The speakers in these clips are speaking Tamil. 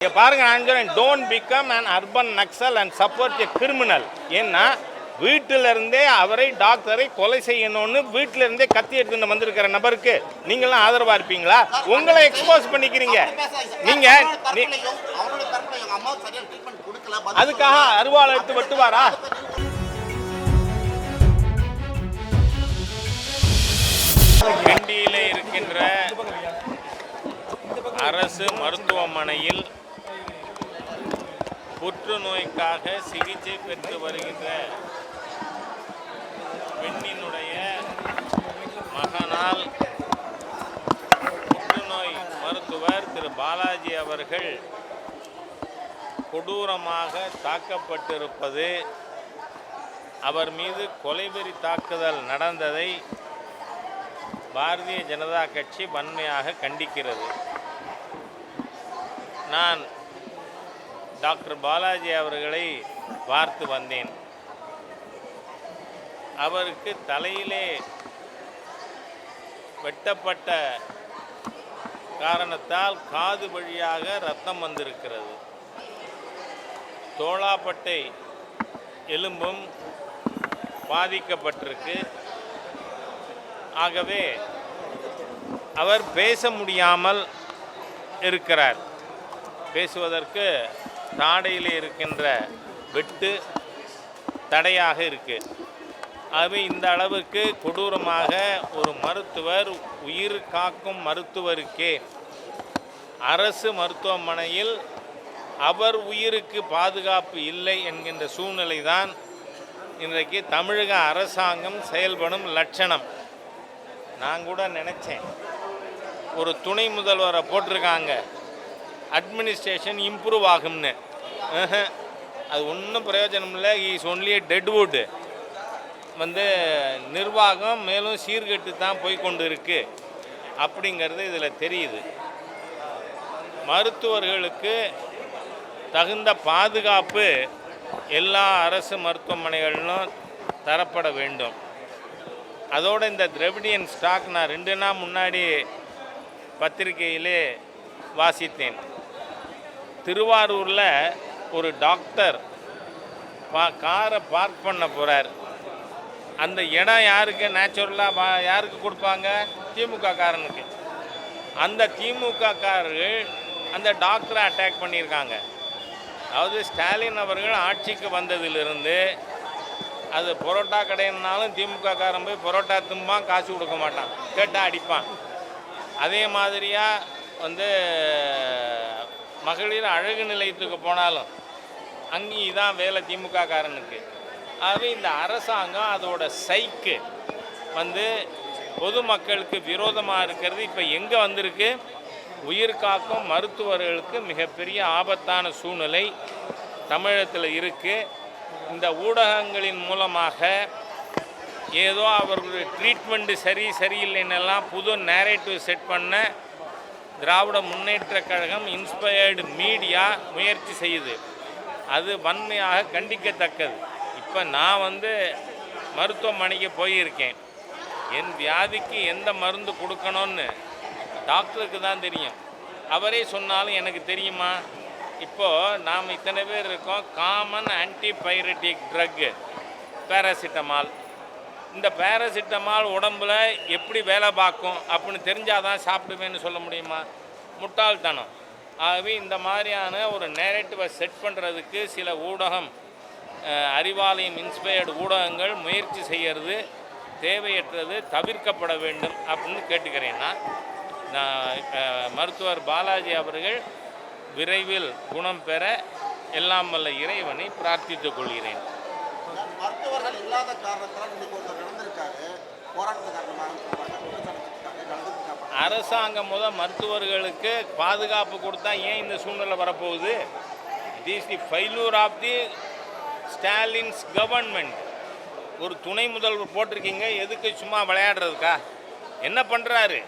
இங்கே பாருங்க நான் சொல்றேன் don't become and urban naxal and support a criminal ஏன்னா வீட்டிலிருந்தே அவரை டாக்டரை கொலை செய்யணும்னு வீட்டிலிருந்தே கத்தி எடுத்துட்டு வந்திருக்கிற நபருக்கு நீங்களாம் ஆதரவாக இருப்பீங்களா? உங்களை எக்ஸ்போஸ் பண்ணிக்கிறீங்க. நீங்கள் அதுக்காக அருவாள் எடுத்து வெட்டுவாரா? கிண்டியிலே இருக்கின்ற அரசு மருத்துவமனையில் புற்றுநோய்க்காக சிகிச்சை பெற்று வருகின்ற பெண்ணினுடைய மகனால் புற்றுநோய் மருத்துவர் திரு பாலாஜி அவர்கள் கொடூரமாக தாக்கப்பட்டிருப்பது அவர் மீது கொலைவெறி தாக்குதல் நடந்ததை பாரதிய ஜனதா கட்சி வன்மையாக கண்டிக்கிறது. நான் டாக்டர் பாலாஜி அவர்களை பார்த்து வந்தேன். அவருக்கு தலையிலே வெட்டப்பட்ட காரணத்தால் காது வழியாக ரத்தம் வந்திருக்கிறது. தோளாப்பட்டை எலும்பும் பாதிக்கப்பட்டிருக்கு. ஆகவே அவர் பேச முடியாமல் இருக்கிறார். பேசுவதற்கு தாடையில் இருக்கின்ற வெட்டு தடையாக இருக்குது அது இந்த அளவுக்கு கொடூரமாக ஒரு மருத்துவர் உயிர் காக்கும் மருத்துவருக்கே. அரசு மருத்துவமனையில் அவர் உயிருக்கு பாதுகாப்பு இல்லை என்கின்ற சூழ்நிலை தான் இன்றைக்கு தமிழக அரசாங்கம் செயல்படும் லட்சணம். நான் கூட நினச்சேன். ஒரு துணை முதல்வரை போட்டிருக்காங்க. அட்மினிஸ்ட்ரேஷன் இம்ப்ரூவ் ஆகும்னு. அது ஒன்றும் பிரயோஜனம் இல்லை. இஸ் ஒன்லி டெட்வுட் வந்து நிர்வாகம் மேலும் சீர்கெட்டு தான் போய் கொண்டு இருக்கு அப்படிங்கிறது இதில் தெரியுது. மருத்துவர்களுக்கு தகுந்த பாதுகாப்பு எல்லா அரசு மருத்துவமனைகளிலும் தரப்பட வேண்டும். அதோடு இந்த திரவிடியன் ஸ்டாக் நான் ரெண்டு நாள் முன்னாடி பத்திரிகையிலே வாசித்தேன். திருவாரூரில் ஒரு டாக்டர் பா காரை பார்க் பண்ண போகிறார் அந்த இடம் யாருக்கு? நேச்சுரலாக யாருக்கு கொடுப்பாங்க? திமுக காரனுக்கு. அந்த திமுக காரர்கள் அந்த டாக்டரை அட்டாக் பண்ணியிருக்காங்க. அதாவது ஸ்டாலின் அவர்கள் ஆட்சிக்கு வந்ததிலிருந்து அது பரோட்டா கடைனாலும் திமுக காரன் போய் பரோட்டா திம்பான் காசு கொடுக்க மாட்டான். கேட்டால் அடிப்பான். அதே மாதிரியாக வந்து மகளிர் அழகு நிலையத்துக்கு போனாலும் அங்கேயும் தான் வேலை திமுக காரனுக்கு ஆகவே இந்த அரசாங்கம் அதோட சைக்கு வந்து பொதுமக்களுக்கு விரோதமாக இருக்கிறது. இப்போ எங்கே வந்திருக்கு? உயிர் காக்கும் மருத்துவர்களுக்கு மிகப்பெரிய ஆபத்தான சூழ்நிலை தமிழகத்தில் இருக்குது இந்த ஊடகங்களின் மூலமாக ஏதோ அவர்களுடைய ட்ரீட்மெண்ட்டு சரி சரியில்லைன்னெல்லாம் புது நேரேட்டிவ் செட் பண்ண திராவிட முன்னேற்ற கழகம் இன்ஸ்பயர்டு மீடியா முயற்சி செய்யுது. அது வன்மையாக கண்டிக்கத்தக்கது. இப்போ நான் வந்து மருத்துவமனைக்கு போயிருக்கேன். என் வியாதிக்கு எந்த மருந்து கொடுக்கணும்னு டாக்டருக்கு தான் தெரியும். அவரே சொன்னாலும் எனக்கு தெரியுமா? இப்போது நாம் இத்தனை பேர் இருக்கோம். காமன் ஆன்டிபைரட்டிக் ட்ரக்கு பேராசிட்டமால் இந்த பேராசிட்டமால் உடம்புல எப்படி வேலை பார்க்கும் அப்படின்னு தெரிஞ்சாதான் சாப்பிடுவேன்னு சொல்ல முடியுமா? முட்டாள்தனம். ஆகவே இந்த மாதிரியான ஒரு நேரேட்டிவை செட் பண்ணுறதுக்கு சில ஊடகம் அறிவாலயம் இன்ஸ்பயர்டு ஊடகங்கள் முயற்சி செய்கிறது தேவையற்றது தவிர்க்கப்பட வேண்டும் அப்படின்னு கேட்டுக்கிறேன்னா நான். மருத்துவர் பாலாஜி அவர்கள் விரைவில் குணம் பெற எல்லாம் வல்ல இறைவனை பிரார்த்தித்துக் கொள்கிறேன். மருத்துவர்கள் இல்லாத காரணத்தால் அரசாங்கம் முத மருத்துவர்களுக்கு பாதுகாப்பு கொடுத்தா ஏன் இந்த சூழ்நிலை வரப்போகுது? It is the failure of the Stalin's government ஒரு துணை முதல்வர் போட்டிருக்கீங்க எதுக்கு சும்மா விளையாடுறதுக்கா? என்ன பண்ணுறாரு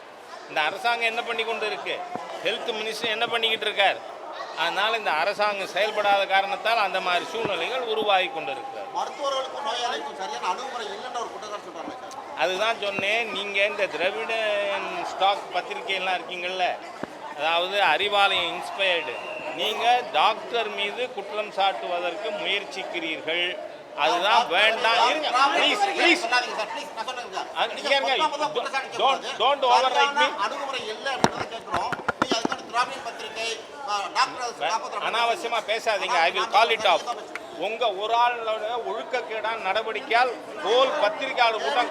இந்த அரசாங்கம் என்ன பண்ணி கொண்டு இருக்கு ஹெல்த் மினிஸ்டர் என்ன பண்ணிக்கிட்டு இருக்கார்? அதனால் இந்த அரசாங்கம் செயல்படாத காரணத்தால் அந்த மாதிரி சூழ்நிலைகள் உருவாகி கொண்டு இருக்கிறார் மருத்துவர்களுக்கும் நோயாளிக்கும் சரியான அணுகுமுறை இல்லைன்ற ஒரு குற்றச்சாட்டு சொல்றாங்க சார் அதுதான் சொன்னேன். நீங்கள் இந்த திராவிடன் ஸ்டாக் பத்திரிகையெல்லாம் இருக்கீங்கள்ல அதாவது அறிவாலயம் இன்ஸ்பயர்டு நீங்க டாக்டர் மீது குற்றம் சாட்டுவதற்கு முயற்சிக்கிறீர்கள். அதுதான் வேண்டாம். ப்ளீஸ் ப்ளீஸ் கேட்கும்போது, don't override me. சரியான அணுகுமுறை இல்லை கேட்கிறோம். நீங்க அதுக்கான திராவிட பத்திரிகை ஆ, டாக்டர் காப்பாற்றுற அனாவசியமா பேசாதீங்க. I will call it off உங்க ஒரு ஆளோட ஒழுக்கக்கேடான நடவடிக்கையால் கோல் பத்திரிகையாளர் கூட்டம்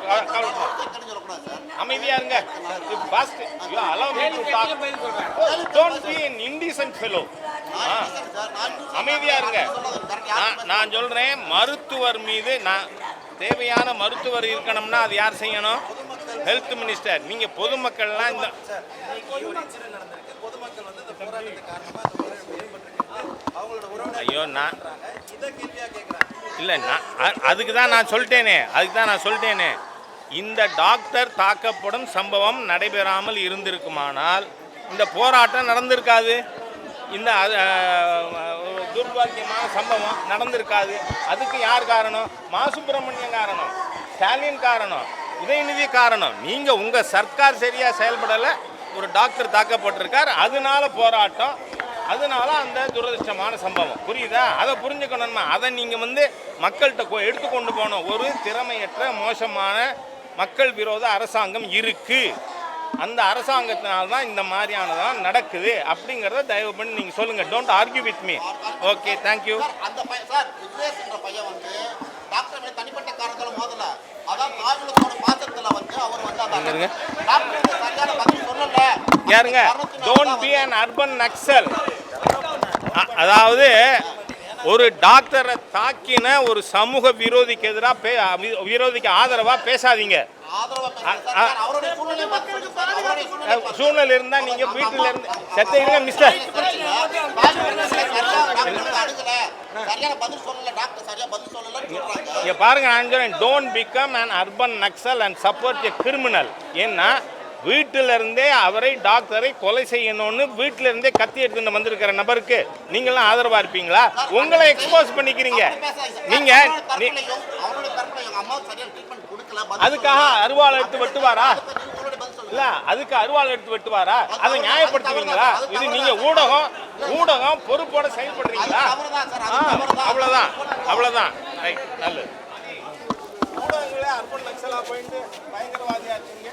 அமைதியா இருங்க. First you allow me to talk don't be an indecent fellow. அமைதியா இருங்க. நான் நான் சொல்றேன் மருத்துவர் மீது நான் தேவையான மருத்துவர் இருக்கணும்னா அது யார் செய்யணும்? ஹெல்த் மினிஸ்டர் நீங்க பொதுமக்கள்லாம் இந்த பொதுமக்கள் வந்து இந்த போராட்டத்துக்கு காரணமா ஐயோ நான் இல்லை நான் அதுக்கு தான் நான் சொல்லிட்டேனே. அதுக்கு தான் நான் சொல்லிட்டேனே. இந்த டாக்டர் தாக்கப்படும் சம்பவம் நடைபெறாமல் இருந்திருக்குமானால் இந்த போராட்டம் நடந்திருக்காது. இந்த துர்பாக்கியமான சம்பவம் நடந்திருக்காது. அதுக்கு யார் காரணம்? மா சுப்பிரமணியம் காரணம். ஸ்டாலின் காரணம். உதயநிதி காரணம். நீங்கள் உங்கள் சர்க்கார் சரியாக செயல்படலை. ஒரு டாக்டர் தாக்கப்பட்டிருக்கார். அதனால போராட்டம் அதனால அந்த துரதிருஷ்டமான சம்பவம். புரியுதா? அதை புரிஞ்சுக்கணுமா அதை நீங்கள் வந்து மக்கள்கிட்ட எடுத்து கொண்டு போகணும். ஒரு திறமையற்ற மோசமான மக்கள் விரோத அரசாங்கம் இருக்கு. அந்த அரசாங்கத்தினால தான் இந்த மாதிரியானதெல்லாம் நடக்குது அப்படிங்கிறத தயவு பண்ணி நீங்கள் சொல்லுங்கள் don't argue with me okay thank you அந்த சார் பையன் வந்து டாக்டர் தனிப்பட்ட காரணத்துல மோதல அதான் தாய்மொழியோட பாசத்துல வந்து அவர் வந்து அந்த. டாக்டர் சரியான பதில் சொல்லல. யாருங்க don't be an urban naxal அதாவது ஒரு டாக்டரை தாக்கின ஒரு சமூக விரோதிக்கு எதிராக பே விரோதிக்கு ஆதரவாக பேசாதீங்க. சூழ்நிலை இருந்தால் நீங்கள் வீட்டில் இருந்து செத்தீங்க மிஸ்டர்? சரியான பாருங்க நான் சொல்றேன். Don't become an urban naxal and support a criminal ஏன்னா வீட்டில இருந்தே அவரை டாக்டரை கொலை செய்யணும்னு வீட்டில இருந்தே கத்தி எடுத்துட்டு வந்திருக்கிற நபருக்கு நீங்களாம் ஆதரவா இருப்பீங்களா? உங்களை எக்ஸ்போஸ் பண்ணிக்கிறீங்க. நீங்க நீ- அவருடைய தரப்புல எங்க அம்மா சரியான ட்ரீட்மெண்ட் கொடுக்கல பதில் அதுக்காக அருவாள் எடுத்து வெட்டுவாரா? இல்ல அதுக்கு அருவாள் எடுத்து வெட்டுவாரா? அதை நியாயப்படுத்துவீங்களா? இது நீங்க ஊடகம் ஊடகம் பொறுப்போட செயல்படுறீங்களா. அவ்வளவுதான் அவ்வளவுதான். ரைட் நல்லது. ஊடகங்களே அர்பன் நக்சலா போயிட்டு பயங்கரவாதியா இருக்கீங்க.